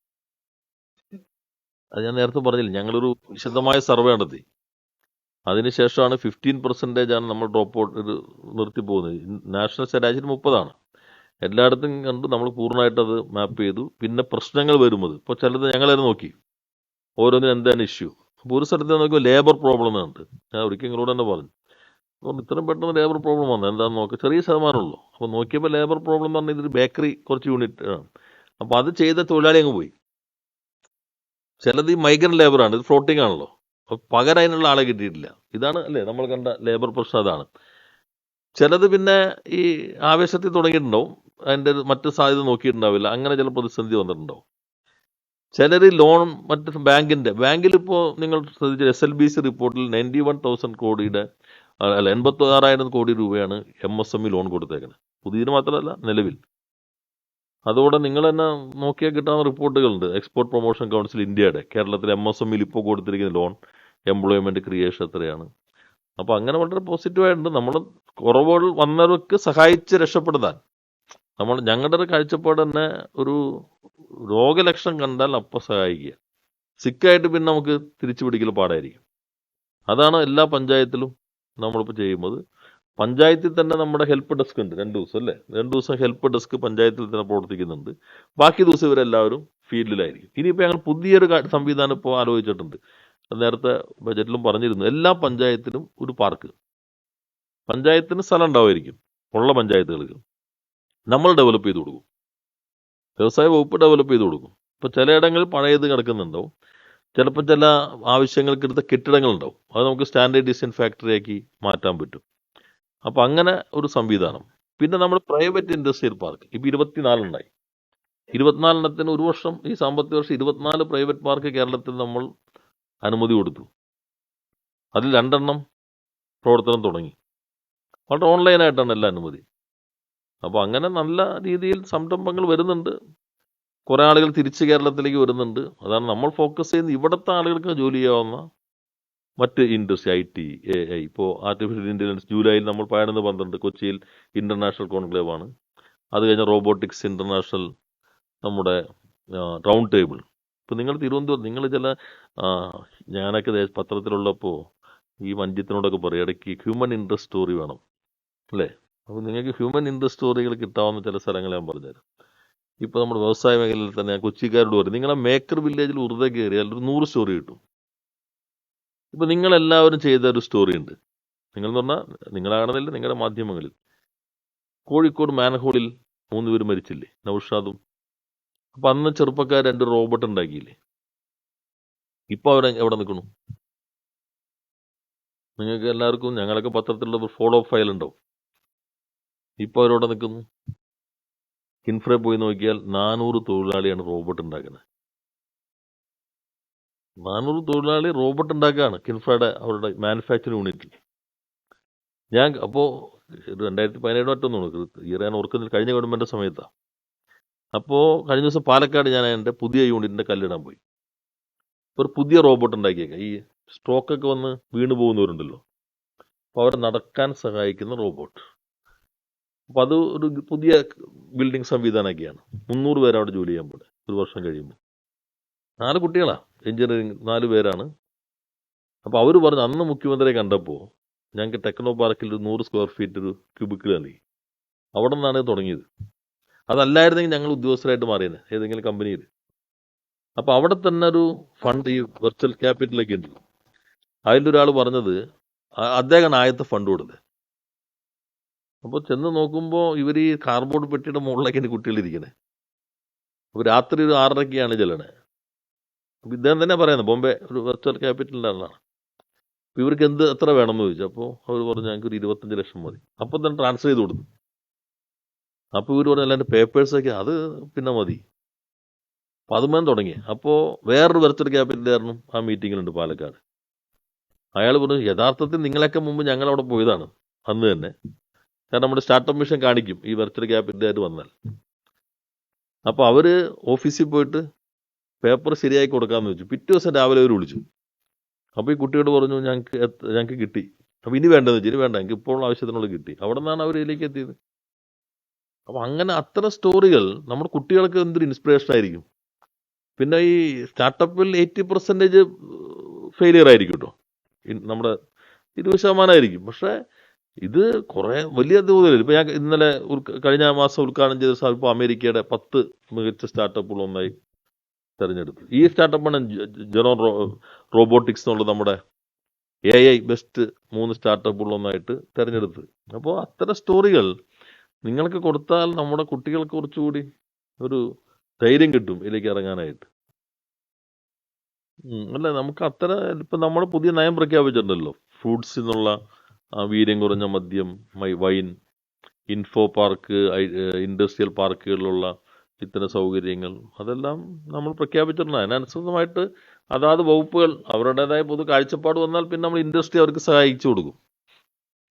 അത് ഞാൻ നേരത്തെ പറഞ്ഞില്ല ഞങ്ങളൊരു വിശദമായ സർവേ നടത്തി. അതിനുശേഷമാണ് ഫിഫ്റ്റീൻ പെർസെന്റേജ് ആണ് നമ്മൾ ഡ്രോപ്പ് ഔട്ട് ഇത് നിർത്തി പോകുന്നത്. നാഷണൽ ശരാശരി മുപ്പതാണ്. എല്ലായിടത്തും കണ്ട് നമ്മൾ പൂർണമായിട്ട് അത് മാപ്പ് ചെയ്തു. പിന്നെ പ്രശ്നങ്ങൾ വരുമ്പോൾ ഇപ്പോൾ ചിലത് ഞങ്ങളത് നോക്കി. ഓരോന്നിനും എന്താണ് ഇഷ്യൂ അപ്പോൾ ഒരു സ്ഥലത്ത് നോക്കുമ്പോൾ ലേബർ പ്രോബ്ലം ഉണ്ട് ഞാൻ ഒരിക്കലും നിങ്ങളോട് തന്നെ പറഞ്ഞു. അതുകൊണ്ട് ഇത്രയും പെട്ടെന്ന് ലേബർ പ്രോബ്ലം വന്നു. എന്താണെന്ന് നോക്കുക ചെറിയ ശതമാനമുള്ളൂ അപ്പോൾ നോക്കിയപ്പോൾ ലേബർ പ്രോബ്ലം എന്ന് പറഞ്ഞാൽ ഇതൊരു ബേക്കറി കുറച്ച് യൂണിറ്റ് ആണ്. അപ്പോൾ അത് ചെയ്ത തൊഴിലാളി അങ്ങ് പോയി. ചിലത് ഈ മൈഗ്രൻ ലേബറാണ് ഇത് ഫ്ലോട്ടിംഗ് ആണല്ലോ. അപ്പോൾ പകരം അതിനുള്ള ആളെ കിട്ടിയിട്ടില്ല. ഇതാണ് അല്ലേ നമ്മൾ കണ്ട ലേബർ പ്രശ്നം അതാണ്. ചിലത് പിന്നെ ഈ ആവേശത്തിൽ തുടങ്ങിയിട്ടുണ്ടാവും. അതിന്റെ മറ്റു സാധ്യത നോക്കിയിട്ടുണ്ടാവില്ല. അങ്ങനെ ചില പ്രതിസന്ധി വന്നിട്ടുണ്ടാവും. ചിലർ ലോൺ മറ്റ് ബാങ്കിന്റെ ബാങ്കിൽ ഇപ്പോൾ നിങ്ങൾ ശ്രദ്ധിച്ച എസ് എൽ ബി സി റിപ്പോർട്ടിൽ നയന്റി വൺ തൗസൻഡ് കോടിയുടെ അല്ല എൺപത്തി ആറായിരം കോടി രൂപയാണ് M S M E loan കൊടുത്തേക്കുന്നത് പുതിയതിന് മാത്രമല്ല നിലവിൽ. അതോടെ നിങ്ങൾ തന്നെ നോക്കിയാൽ കിട്ടാവുന്ന റിപ്പോർട്ടുകളുണ്ട്. എക്സ്പോർട്ട് പ്രൊമോഷൻ കൗൺസിൽ ഇന്ത്യയുടെ കേരളത്തിലെ എം എസ് എം ഇൽ ഇപ്പോൾ കൊടുത്തിരിക്കുന്ന ലോൺ എംപ്ലോയ്മെന്റ് ക്രിയേഷൻ എത്രയാണ്. അപ്പോൾ അങ്ങനെ വളരെ പോസിറ്റീവായിട്ടുണ്ട് നമ്മൾ കുറവുകൾ വന്നവർക്ക് സഹായിച്ച് രക്ഷപ്പെടുത്താൻ. നമ്മൾ ഞങ്ങളുടെ ഒരു കാഴ്ചപ്പാട് തന്നെ ഒരു രോഗലക്ഷണം കണ്ടാൽ അപ്പം സഹായിക്കുക. സിക്കായിട്ട് പിന്നെ നമുക്ക് തിരിച്ചു പിടിക്കൽ പാടായിരിക്കും. അതാണ് എല്ലാ പഞ്ചായത്തിലും നമ്മളിപ്പോൾ ചെയ്യുന്നത്. പഞ്ചായത്തിൽ തന്നെ നമ്മുടെ ഹെൽപ്പ് ഡെസ്ക് ഉണ്ട് രണ്ട് ദിവസം അല്ലേ? രണ്ട് ദിവസം ഹെൽപ്പ് ഡെസ്ക് പഞ്ചായത്തിൽ തന്നെ പ്രവർത്തിക്കുന്നുണ്ട്. ബാക്കി ദിവസം ഇവരെല്ലാവരും ഫീൽഡിലായിരിക്കും. ഇനിയിപ്പോൾ ഞങ്ങൾ പുതിയൊരു സംവിധാനം ഇപ്പോൾ ആലോചിച്ചിട്ടുണ്ട്. നേരത്തെ ബജറ്റിലും പറഞ്ഞിരുന്നു. എല്ലാ പഞ്ചായത്തിലും ഒരു പാർക്ക്. പഞ്ചായത്തിന് സ്ഥലം ഉണ്ടാവുമായിരിക്കും. ഉള്ള പഞ്ചായത്തുകൾക്ക്. നമ്മൾ ഡെവലപ്പ് ചെയ്ത് കൊടുക്കും. വ്യവസായ വകുപ്പ് ഡെവലപ്പ് ചെയ്ത് കൊടുക്കും. ഇപ്പോൾ ചിലയിടങ്ങളിൽ പഴയത് കിടക്കുന്നുണ്ടാവും. ചിലപ്പോൾ ചില ആവശ്യങ്ങൾക്ക് എടുത്ത കെട്ടിടങ്ങളുണ്ടാവും. അത് നമുക്ക് സ്റ്റാൻഡേർഡ് ഡിസൈൻ ഫാക്ടറിയാക്കി മാറ്റാൻ പറ്റും. അപ്പോൾ അങ്ങനെ ഒരു സംവിധാനം. പിന്നെ നമ്മൾ പ്രൈവറ്റ് ഇൻഡസ്ട്രിയൽ പാർക്ക് ഇപ്പോൾ ഇരുപത്തിനാലുണ്ടായി ഇരുപത്തിനാലെണ്ണത്തിന് ഒരു വർഷം ഈ സാമ്പത്തിക വർഷം ഇരുപത്തിനാല് പ്രൈവറ്റ് പാർക്ക് കേരളത്തിൽ നമ്മൾ അനുമതി കൊടുത്തു. അതിൽ രണ്ടെണ്ണം പ്രവർത്തനം തുടങ്ങി. വളരെ ഓൺലൈനായിട്ടാണ് എല്ലാ അനുമതി. അപ്പോൾ അങ്ങനെ നല്ല രീതിയിൽ സംരംഭങ്ങൾ വരുന്നുണ്ട്. കുറേ ആളുകൾ തിരിച്ച് കേരളത്തിലേക്ക് വരുന്നുണ്ട്. അതാണ് നമ്മൾ ഫോക്കസ് ചെയ്യുന്നത് ഇവിടുത്തെ ആളുകൾക്ക് ജോലി ചെയ്യാവുന്ന മറ്റ് industry I T A I. ഇപ്പോൾ ആർട്ടിഫിഷ്യൽ ഇന്റലിജൻസ് ജൂലൈയിൽ നമ്മൾ പതിനൊന്ന് പന്ത്രണ്ട് കൊച്ചിയിൽ ഇന്റർനാഷണൽ കോൺക്ലേവ് ആണ്. അത് കഴിഞ്ഞ റോബോട്ടിക്സ് ഇന്റർനാഷണൽ നമ്മുടെ റൗണ്ട് ടേബിൾ ഇപ്പോൾ നിങ്ങൾ തിരുവനന്തപുരം നിങ്ങൾ ചില ഞാനൊക്കെ പത്രത്തിലുള്ളപ്പോൾ ഈ മഞ്ജിത്തിനോടൊക്കെ പറയും ഇടയ്ക്ക് ഹ്യൂമൻ ഇൻട്രസ്റ്റ് സ്റ്റോറി വേണം അല്ലേ? അപ്പോൾ നിങ്ങൾക്ക് ഹ്യൂമൻ ഇൻട്രസ്റ്റ് സ്റ്റോറികൾ കിട്ടാവുന്ന ചില സ്ഥലങ്ങൾ ഞാൻ പറഞ്ഞുതരാം. ഇപ്പോൾ നമ്മുടെ വ്യവസായ മേഖലയിൽ തന്നെ കൊച്ചിക്കാരോട് പറയും നിങ്ങളെ മേക്കർ വില്ലേജിൽ വെറുതെ കയറിയാൽ ഒരു നൂറ് സ്റ്റോറി കിട്ടും. ഇപ്പൊ നിങ്ങൾ എല്ലാവരും ചെയ്ത ഒരു സ്റ്റോറി ഉണ്ട്. നിങ്ങൾ എന്ന് പറഞ്ഞാൽ നിങ്ങളാണെന്നില്ല നിങ്ങളുടെ മാധ്യമങ്ങളിൽ. കോഴിക്കോട് മാനഹോളിൽ മൂന്ന് പേര് മരിച്ചില്ലേ? നൌഷാദും. അപ്പൊ അന്ന് ചെറുപ്പക്കാർ രണ്ട് റോബോട്ട് ഉണ്ടാക്കിയില്ലേ? ഇപ്പൊ അവർ എവിടെ നിൽക്കണു നിങ്ങൾക്ക് എല്ലാവർക്കും ഞങ്ങളൊക്കെ പത്രത്തിലുള്ള ഫോളോ ഫയൽ ഉണ്ടാവും. ഇപ്പോൾ അവരവിടെ നിൽക്കുന്നു? കിൻഫ്രെ പോയി നോക്കിയാൽ നാനൂറ് തൊഴിലാളിയാണ് റോബോട്ട് ഉണ്ടാക്കുന്നത്. നാനൂറ് തൊഴിലാളി റോബോട്ട് ഉണ്ടാക്കുകയാണ് കിൻഫ്രയുടെ അവരുടെ മാനുഫാക്ചറിംഗ് യൂണിറ്റിൽ ഞാൻ അപ്പോൾ രണ്ടായിരത്തി പതിനേഴ് മറ്റൊന്നും ഇയർ ഞാൻ ഓർക്കുന്നില്ല. കഴിഞ്ഞ ഗവൺമെന്റ് സമയത്താണ് അപ്പോൾ കഴിഞ്ഞ ദിവസം പാലക്കാട് ഞാൻ എന്റെ പുതിയ യൂണിറ്റിന്റെ കല്ലിടാൻ പോയി. ഒരു പുതിയ റോബോട്ട് ഉണ്ടാക്കിയേക്കാം. ഈ സ്ട്രോക്കൊക്കെ വന്ന് വീണ് പോകുന്നവരുണ്ടല്ലോ. അപ്പോൾ അവരെ നടക്കാൻ സഹായിക്കുന്ന റോബോട്ട്. അപ്പോൾ അത് ഒരു പുതിയ ബിൽഡിംഗ് സംവിധാനമൊക്കെയാണ്. മുന്നൂറ് പേര് അവിടെ ജോലി ചെയ്യാൻ പോലെ ഒരു വർഷം കഴിയുമ്പോൾ നാല് കുട്ടികളാണ് എഞ്ചിനീയറിംഗ് നാല് പേരാണ്. അപ്പോൾ അവർ പറഞ്ഞു അന്ന് മുഖ്യമന്ത്രിയെ കണ്ടപ്പോൾ ഞങ്ങൾക്ക് ടെക്നോ പാർക്കിൽ ഒരു നൂറ് സ്ക്വയർ ഫീറ്റ് ഒരു ക്യൂബിക്കിൽ നൽകി അവിടെ നിന്നാണ് തുടങ്ങിയത്. അതല്ലായിരുന്നെങ്കിൽ ഞങ്ങൾ ഉദ്യോഗസ്ഥരായിട്ട് മാറിയത് ഏതെങ്കിലും കമ്പനിയിൽ അപ്പോൾ അവിടെ തന്നെ ഒരു ഫണ്ട് ഈ വെർച്വൽ ക്യാപിറ്റലൊക്കെ ഉണ്ട്. അതിലൊരാൾ പറഞ്ഞത് അദ്ദേഹമാണ് ആദ്യത്തെ ഫണ്ട് കൊടുത്തത്. അപ്പോൾ ചെന്ന് നോക്കുമ്പോൾ ഇവർ ഈ കാർബോർഡ് പെട്ടിയുടെ മുകളിലേക്കാണ് കുട്ടികളിരിക്കണേ അപ്പോൾ രാത്രി ഒരു ആറരയ്ക്കാണ് ചെല്ലണേ. ഇദ്ദേഹം തന്നെ പറയുന്നത് ബോംബെ ഒരു വെർച്വൽ ക്യാപിറ്റലിന്റെ ആളാണ്. അപ്പോൾ ഇവർക്ക് എന്ത് എത്ര വേണമെന്ന് ചോദിച്ചു. അപ്പോൾ അവർ പറഞ്ഞു ഞങ്ങൾക്ക് ഒരു ഇരുപത്തഞ്ച് ലക്ഷം മതി. അപ്പോൾ തന്നെ ട്രാൻസ്ഫർ ചെയ്ത് കൊടുത്തു. അപ്പോൾ ഇവർ പറഞ്ഞു അല്ലാണ്ട് പേപ്പേഴ്സൊക്കെ അത് പിന്നെ മതി. അപ്പോൾ അതുമേ തുടങ്ങി. അപ്പോൾ വേറൊരു വെർച്വൽ ക്യാപിറ്റലായിരുന്നു ആ മീറ്റിങ്ങിലുണ്ട് പാലക്കാട്. അയാൾ പറഞ്ഞു യഥാർത്ഥത്തിൽ നിങ്ങളൊക്കെ മുമ്പ് ഞങ്ങൾ അവിടെ പോയതാണ് അന്ന് തന്നെ. കാരണം നമ്മുടെ സ്റ്റാർട്ടപ്പ് മിഷൻ കാണിക്കും ഈ വെർച്വൽ ക്യാപിറ്റലായിട്ട് വന്നാൽ. അപ്പോൾ അവർ ഓഫീസിൽ പോയിട്ട് പേപ്പർ ശരിയാക്കി കൊടുക്കാമെന്ന് വെച്ചു. പിറ്റേ ദിവസം രാവിലെ അവർ വിളിച്ചു. അപ്പോൾ ഈ കുട്ടിയോട് പറഞ്ഞു ഞങ്ങൾക്ക് ഞങ്ങൾക്ക് കിട്ടി. അപ്പോൾ ഇനി വേണ്ടെന്ന് വെച്ചു ഇനി വേണ്ട. എനിക്ക് ഇപ്പോൾ ആവശ്യത്തിനുള്ള കിട്ടി. അവിടെ നിന്നാണ് അവർ ഇതിലേക്ക് എത്തിയത്. അപ്പോൾ അങ്ങനെ അത്തരം സ്റ്റോറികൾ നമ്മുടെ കുട്ടികൾക്ക് എന്തൊരു ഇൻസ്പിറേഷൻ ആയിരിക്കും. പിന്നെ ഈ സ്റ്റാർട്ടപ്പിൽ എയ്റ്റി പെർസെന്റേജ് ഫെയിലിയർ ആയിരിക്കും കേട്ടോ നമ്മുടെ ഇരുപത് ശതമാനമായിരിക്കും പക്ഷേ ഇത് കുറേ വലിയ തോതിൽ ഇപ്പം ഞാൻ ഇന്നലെ കഴിഞ്ഞ മാസം ഉദ്ഘാടനം ചെയ്ത ഇപ്പോൾ അമേരിക്കയുടെ പത്ത് മികച്ച സ്റ്റാർട്ടപ്പുകൾ ഒന്നായി. തിരഞ്ഞെടുത്തു. ഈ സ്റ്റാർട്ടപ്പാണ് ജെറോൺ റോബോട്ടിക്സ് എന്നുള്ള നമ്മുടെ എ ഐ ബെസ്റ്റ് മൂന്ന് സ്റ്റാർട്ടപ്പുകളൊന്നായിട്ട് തിരഞ്ഞെടുത്ത് അപ്പോൾ അത്തരം സ്റ്റോറികൾ നിങ്ങൾക്ക് കൊടുത്താൽ നമ്മുടെ കുട്ടികൾക്ക് കുറച്ചുകൂടി ഒരു ധൈര്യം കിട്ടും ഇതിലേക്ക് ഇറങ്ങാനായിട്ട്. അല്ല നമുക്ക് അത്ര ഇപ്പം നമ്മൾ പുതിയ നയം പ്രഖ്യാപിച്ചിട്ടുണ്ടല്ലോ. ഫ്രൂട്ട്സ് എന്നുള്ള വീര്യം കുറഞ്ഞ മദ്യം വൈൻ ഇൻഫോ പാർക്ക് ഇൻഡസ്ട്രിയൽ പാർക്കുകളിലുള്ള ഇത്തരം സൗകര്യങ്ങൾ. അതെല്ലാം നമ്മൾ പ്രഖ്യാപിച്ചിട്ടുണ്ട്. അതിനനുസൃതമായിട്ട് അതാത് വകുപ്പുകൾ അവരുടേതായ പൊതു കാഴ്ചപ്പാട് വന്നാൽ പിന്നെ നമ്മൾ ഇൻഡസ്ട്രി അവർക്ക് സഹായിച്ചു കൊടുക്കും.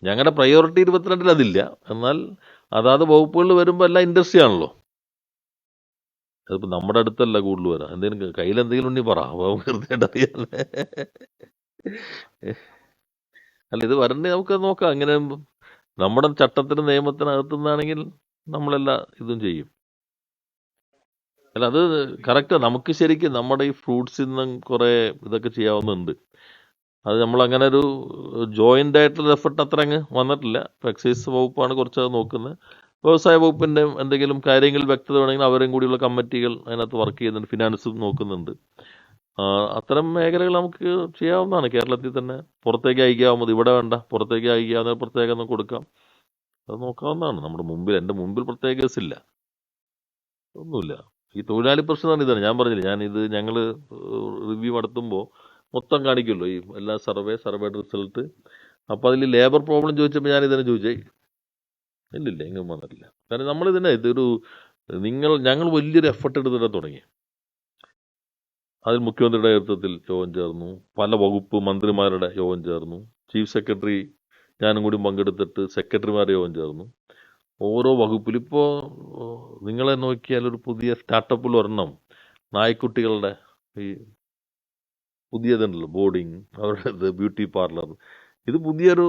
ഞങ്ങളുടെ പ്രയോറിറ്റി ഇരുപത്തിരണ്ടിൽ അതില്ല. എന്നാൽ അതാത് വകുപ്പുകളിൽ വരുമ്പോൾ എല്ലാം ഇൻഡസ്ട്രി ആണല്ലോ. അതിപ്പോൾ നമ്മുടെ അടുത്തല്ല കൂടുതൽ വരാം. എന്തെങ്കിലും കയ്യിൽ എന്തെങ്കിലും ഉണ്ടെങ്കിൽ പറ. അപ്പോൾ അറിയാല്ലേ അല്ല ഇത് വരണ്ടേ നമുക്ക് നോക്കാം. അങ്ങനെ നമ്മുടെ ചട്ടത്തിന് നിയമത്തിനകത്തുനിന്നാണെങ്കിൽ നമ്മളെല്ലാ ഇതും ചെയ്യും. അല്ല അത് കറക്റ്റ് നമുക്ക് ശരിക്കും നമ്മുടെ ഈ ഫ്രൂട്ട്സിൽ നിന്നും കുറേ ഇതൊക്കെ ചെയ്യാവുന്നുണ്ട്. അത് നമ്മൾ അങ്ങനെ ഒരു ജോയിന്റ് ആയിട്ടുള്ള എഫർട്ട് അത്ര അങ്ങ് വന്നിട്ടില്ല. എക്സൈസ് വകുപ്പാണ് കുറച്ച് അത് നോക്കുന്നത്. വ്യവസായ വകുപ്പിന്റെ എന്തെങ്കിലും കാര്യങ്ങൾ വ്യക്തത വേണമെങ്കിൽ അവരെയും കൂടിയുള്ള കമ്മിറ്റികൾ അതിനകത്ത് വർക്ക് ചെയ്യുന്നുണ്ട് ഫിനാൻസും നോക്കുന്നുണ്ട്. അത്തരം മേഖലകൾ നമുക്ക് ചെയ്യാവുന്നതാണ്. കേരളത്തിൽ തന്നെ പുറത്തേക്ക് അയക്കാവുന്നത് ഇവിടെ വേണ്ട. പുറത്തേക്ക് അയക്കാവുന്ന പ്രത്യേകം ഒന്ന് കൊടുക്കാം. അത് നോക്കാവുന്നതാണ്. നമ്മുടെ മുമ്പിൽ എന്റെ മുമ്പിൽ പ്രത്യേക കേസില്ല ഒന്നുമില്ല. ഈ തൊഴിലാളി പ്രശ്നമാണ് ഇതാണ്. ഞാൻ പറഞ്ഞില്ല ഞാൻ ഇത് ഞങ്ങൾ റിവ്യൂ നടത്തുമ്പോൾ മൊത്തം കാണിക്കുമല്ലോ ഈ എല്ലാ സർവേ സർവേയുടെ റിസൾട്ട് അപ്പോൾ അതിൽ ലേബർ പ്രോബ്ലം ചോദിച്ചപ്പോൾ ഞാൻ ഇതിനെ ചോദിച്ചേ ഇല്ലില്ല എങ്ങും വന്നിട്ടില്ല. കാരണം നമ്മൾ ഇതിനെ ഇതൊരു നിങ്ങൾ ഞങ്ങൾ വലിയൊരു എഫർട്ട് എടുത്തിട്ട് തുടങ്ങി അതിൽ മുഖ്യമന്ത്രിയുടെ നേതൃത്വത്തിൽ യോഗം ചേർന്നു പല വകുപ്പ് മന്ത്രിമാരുടെ യോഗം ചേർന്നു ചീഫ് സെക്രട്ടറി ഞാനും കൂടി പങ്കെടുത്തിട്ട് സെക്രട്ടറിമാരുടെ യോഗം ചേർന്നു. ഓരോ വകുപ്പിൽ ഇപ്പോൾ നിങ്ങളെ നോക്കിയാൽ ഒരു പുതിയ സ്റ്റാർട്ടപ്പിൽ ഒരെണ്ണം നായ്ക്കുട്ടികളുടെ ഈ പുതിയതുണ്ടല്ലോ ബോർഡിങ് അവരുടെ ബ്യൂട്ടി പാർലർ. ഇത് പുതിയൊരു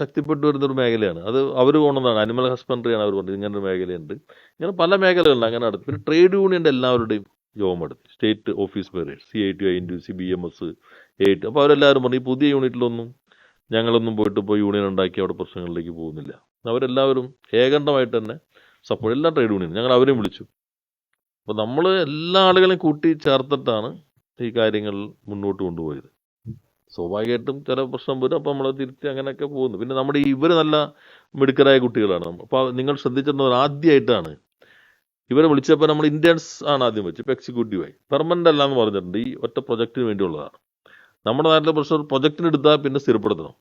ശക്തിപ്പെട്ടു വരുന്നൊരു മേഖലയാണ്. അത് അവർ കൊണ്ടുവന്നതാണ്. അനിമൽ ഹസ്ബൻഡറിയാണ് അവർ പറഞ്ഞത്. ഇങ്ങനൊരു മേഖലയുണ്ട്. ഇങ്ങനെ പല മേഖലകളുണ്ട് അങ്ങനെ അടുത്ത് പിന്നെ ട്രേഡ് യൂണിയന്റെ എല്ലാവരുടെയും ജോബ് എടുത്ത്. സ്റ്റേറ്റ് ഓഫീസ് പേര് C I T I T C B M S A T അപ്പോൾ അവരെല്ലാവരും പറഞ്ഞു ഈ പുതിയ യൂണിറ്റിലൊന്നും ഞങ്ങളൊന്നും പോയിട്ട് ഇപ്പോൾ യൂണിയൻ ഉണ്ടാക്കി അവിടെ പ്രശ്നങ്ങളിലേക്ക് പോകുന്നില്ല. അവരെല്ലാവരും ഏകണ്ഠമായിട്ട് തന്നെ സപ്പോർട്ട് എല്ലാം ട്രേഡ് യൂണിയനും ഞങ്ങൾ അവരെയും വിളിച്ചു. അപ്പോൾ നമ്മൾ എല്ലാ ആളുകളെയും കൂട്ടി ചേർത്തിട്ടാണ് ഈ കാര്യങ്ങൾ മുന്നോട്ട് കൊണ്ടുപോയത്. സ്വാഭാവികമായിട്ടും ചില പ്രശ്നം വരും. അപ്പോൾ നമ്മൾ തിരുത്തി അങ്ങനെയൊക്കെ പോകുന്നു. പിന്നെ നമ്മുടെ ഇവർ നല്ല മിടുക്കരായ കുട്ടികളാണ്. അപ്പോൾ നിങ്ങൾ ശ്രദ്ധിച്ചിട്ടുണ്ടെങ്കിൽ ആദ്യമായിട്ടാണ് ഇവരെ വിളിച്ചപ്പോൾ നമ്മൾ ഇന്ത്യൻസ് ആണ് ആദ്യം വെച്ച് ഇപ്പോൾ എക്സിക്യൂട്ടീവായി പെർമനന്റ് അല്ല എന്ന് പറഞ്ഞിട്ടുണ്ട്. ഈ ഒറ്റ പ്രൊജക്റ്റിന് വേണ്ടിയുള്ളതാണ്. നമ്മുടെ നാട്ടിലെ പ്രശ്നം പ്രൊജക്റ്റിന് എടുത്താൽ പിന്നെ സ്ഥിരപ്പെടുത്തണം.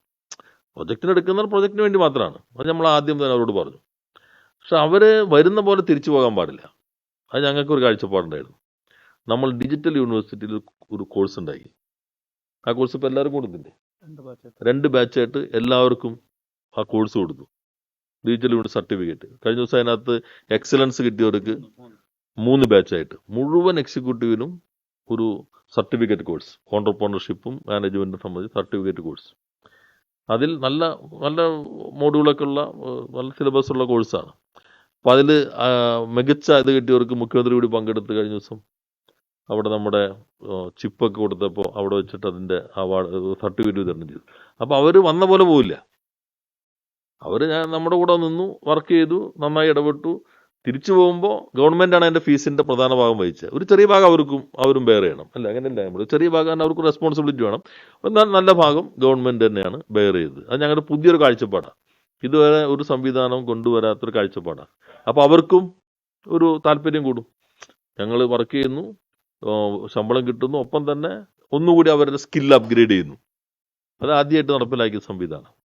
പ്രൊജക്റ്റിന് എടുക്കുന്നവർ പ്രൊജക്റ്റിന് വേണ്ടി മാത്രമാണ്. അത് നമ്മൾ ആദ്യം തന്നെ അവരോട് പറഞ്ഞു. പക്ഷെ അവർ വരുന്ന പോലെ തിരിച്ചു പോകാൻ പാടില്ല. അത് ഞങ്ങൾക്ക് ഒരു കാഴ്ചപ്പാടുണ്ടായിരുന്നു നമ്മൾ ഡിജിറ്റൽ യൂണിവേഴ്സിറ്റിയിൽ ഒരു കോഴ്സ് ഉണ്ടായി ആ കോഴ്സ് ഇപ്പോൾ എല്ലാവരും കൊടുത്തില്ലേ? രണ്ട് ബാച്ചായിട്ട് എല്ലാവർക്കും ആ കോഴ്സ് കൊടുത്തു. ഡിജിറ്റൽ യൂണിറ്റ് സർട്ടിഫിക്കറ്റ് കഴിഞ്ഞ ദിവസം അതിനകത്ത് എക്സലൻസ് കിട്ടിയവർക്ക് മൂന്ന് ബാച്ചായിട്ട് മുഴുവൻ എക്സിക്യൂട്ടീവിനും ഒരു സർട്ടിഫിക്കറ്റ് കോഴ്സ് ഓണ്ടർപ്രണർഷിപ്പും മാനേജ്മെന്റും സംബന്ധിച്ച് സർട്ടിഫിക്കറ്റ് കോഴ്സ് അതിൽ നല്ല നല്ല മോഡ്യൂളൊക്കെ ഉള്ള നല്ല സിലബസ് ഉള്ള കോഴ്സാണ് അപ്പോൾ അതിൽ മികച്ച ഇത് കിട്ടിയവർക്ക് മുഖ്യമന്ത്രി കൂടി പങ്കെടുത്ത് കഴിഞ്ഞ ദിവസം അവിടെ നമ്മുടെ ചിപ്പൊക്കെ കൊടുത്തപ്പോൾ അവിടെ വെച്ചിട്ട് അതിന്റെ അവാർഡ് സർട്ടിഫിക്കറ്റ് വിതരണം ചെയ്തു. അപ്പോൾ അവർ വന്ന പോലെ പോവില്ല. അവർ ഞാൻ നമ്മുടെ കൂടെ നിന്നു വർക്ക് ചെയ്തു നന്നായി ഇടപെട്ടു. തിരിച്ചു പോകുമ്പോൾ ഗവൺമെന്റാണ് അതിന്റെ ഫീസിന്റെ പ്രധാന ഭാഗം വഹിച്ചത്. ഒരു ചെറിയ ഭാഗം അവർക്കും അവരും ബെയർ ചെയ്യണം. അല്ല? അങ്ങനെയല്ല നമ്മൾ ചെറിയ ഭാഗം അവർക്ക് റെസ്പോൺസിബിലിറ്റി വേണം. എന്നാൽ നല്ല ഭാഗം ഗവൺമെന്റ് തന്നെയാണ് ബെയർ ചെയ്തത്. അത് ഞങ്ങളുടെ പുതിയൊരു കാഴ്ചപ്പാടാണ്. ഇതുവരെ ഒരു സംവിധാനം കൊണ്ടുവരാത്തൊരു കാഴ്ചപ്പാടാണ്. അപ്പോൾ അവർക്കും ഒരു താല്പര്യം കൂടും. ഞങ്ങൾ വർക്ക് ചെയ്യുന്നു ശമ്പളം കിട്ടുന്നു ഒപ്പം തന്നെ ഒന്നുകൂടി അവരുടെ സ്കിൽ അപ്ഗ്രേഡ് ചെയ്യുന്നു. അത് ആദ്യമായിട്ട് നടപ്പിലാക്കിയ സംവിധാനം.